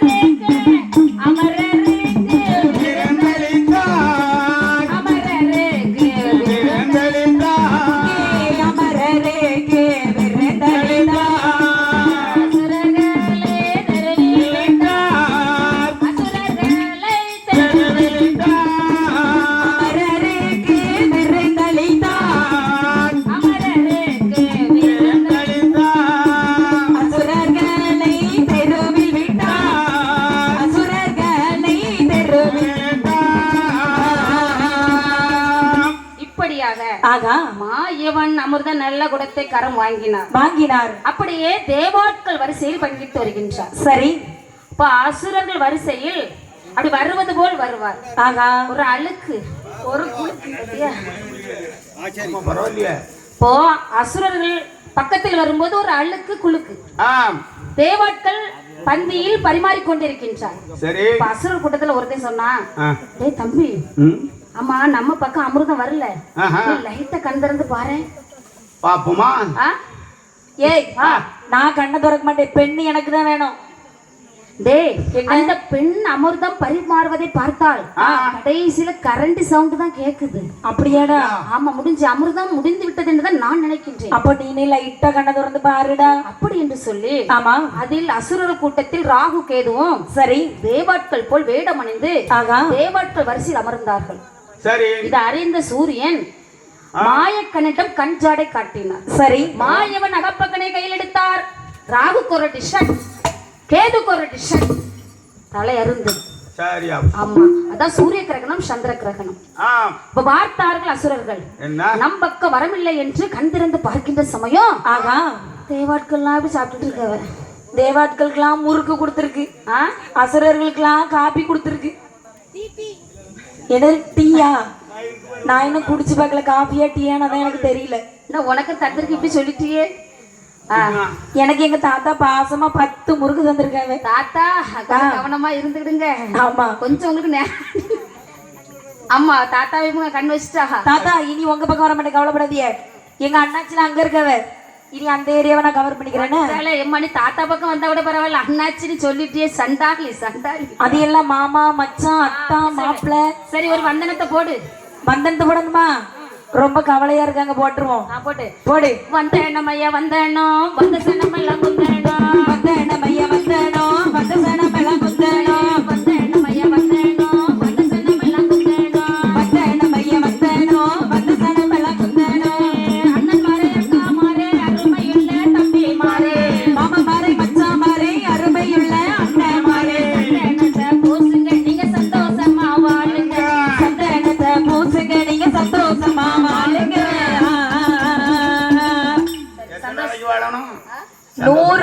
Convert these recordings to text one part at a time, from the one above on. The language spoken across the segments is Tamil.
Thank you. ஆகா. மாயவன் அமிர்த நல்ல குடத்தை கரம் வாங்கினார். வாங்கினார். அப்படியே தேவாட்கள் வரிசையில் பங்கிட்டு வருகின்றார். சரி. இப்ப அசுரர்கள் வரிசையில் அப்படி வருவது போல் வருவார். ஆகா. ஒரு அழுக்கு ஒரு? பரவாயில்லையே. இப்போ அசுரர்கள் பக்கத்தில் வரும்போது ஒரு அழுக்கு குலுக்கு ஆ. தேவாட்கள் பந்தியில் பரிமாறிக்கொண்டிருக்கின்றார். சரி. இப்ப அசுரர் கூட்டத்துல ஒருத்தன் சொன்னா. டேய் தம்பி ஆமா நம்ம பக்கம் அமிர்தம் வரல. லைட்டா கண் திறந்து பாரு. பாப்போமா? ஏய் நான் கண்ணை திறக்க மாட்டேன். பெண்ணு எனக்கு தான் வேணும். டேய் அந்த பெண் அமிர்தம் பரிமாறுவதை பார்த்தால் கடைசியில கரண்ட் சவுண்ட் தான் கேக்குது. அப்படியாடா. ஆமா முடிஞ்சு அமிர்தம் முடிந்து விட்டது என்றுதான் நான் நினைக்கின்றேன். அப்ப நீனே லைட்டா கண்ணை திறந்து பாருடா. அப்படி என்று சொல்லி ஆமா. அதில் அசுரர் கூட்டத்தில் ராகு கேதுவும் சரி. தேவாட்கள் போல் வேடம் அணிந்து ஆகா. தேவாட்கள் வரிசையில் அமர்ந்தார்கள். சரி. இது அறிந்த சூரியன் மாயக்கண்ணிடம் கஞ்சாடை காட்டினார். சரி. மாயவன் அகப்பக்கனை கையில் எடுத்தார். ராகுக்கு ஒரு டிஷர்ட் கேதுக்கு ஒரு டிஷர்ட் தலை அருந்து ஆமா. அதான் சூரிய கிரகணம் சந்திர கிரகணம். இப்ப பார்த்தார்கள் அசுரர்கள். என்ன? நம் பக்கம் வரவில்லை என்று கண் திறந்து பார்க்கின்ற சமயம். ஆகா தேவாட்கள்லாம் அப்படி சாப்பிட்டுட்டு இருக்கவ? தேவாட்களுக்கெல்லாம் முறுக்கு கொடுத்துருக்கு. அசுரர்களுக்கெல்லாம் காப்பி கொடுத்துருக்கு. என்னது டீயா? நான் இன்னும் குடிச்சு பார்க்கல காப்பியா டீயான்னு அதான் எனக்கு தெரியல. என்ன உனக்கு தத்திருக்கு இப்படி சொல்லிட்டியே? எனக்கு எங்க தாத்தா பாசமா பத்து முறுக்கு தந்திருக்காங்க தாத்தா கவனமா இருந்துக்கிடுங்க. ஆமா. கொஞ்சம் உங்களுக்கு நே- ஆமா தாத்தாவை இவங்க கண் வச்சுட்டாங்க. தாத்தா இனி உங்க பக்கம் வர மாட்டேன் கவலைப்படாதீங்க. எங்க அண்ணாச்சில அங்க இருக்கவ இனி அந்த ஏரியாவை நான் கவர் பண்ணிக்கிறேன்னு எம்மா நீ தாத்தா பக்கம் வந்தா கூட பரவாயில்ல. அண்ணாச்சின்னு சொல்லிட்டியே சண்டாகலி சண்டாகலி. அது எல்லாம் மாமா மச்சான் அத்தா மாப்பிள்ள சரி. ஒரு வந்தனத்தை போடு. வந்தனத்தை போடணுமா? ரொம்ப கவலையா இருக்காங்க போட்டுருவோம். போட்டு போடு. வந்த எண்ணமையா வந்த எண்ணம் வந்த குந்த எண்ணம் வந்த எண்ணமையா வந்தனோ.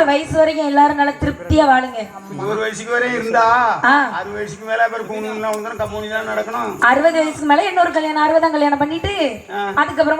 வயசு வரைக்கும் எல்லாரும் நல்லா திருப்தியா வாழுங்க நூறு வயசுக்கு வரை இருந்தா. அறுபது வயசுக்கு மேல பேர் தான் நடக்கணும் அறுபது வயசுக்கு மேல இன்னொரு கல்யாணம் அறுபதாம் கல்யாணம் பண்ணிட்டு. அதுக்கப்புறமா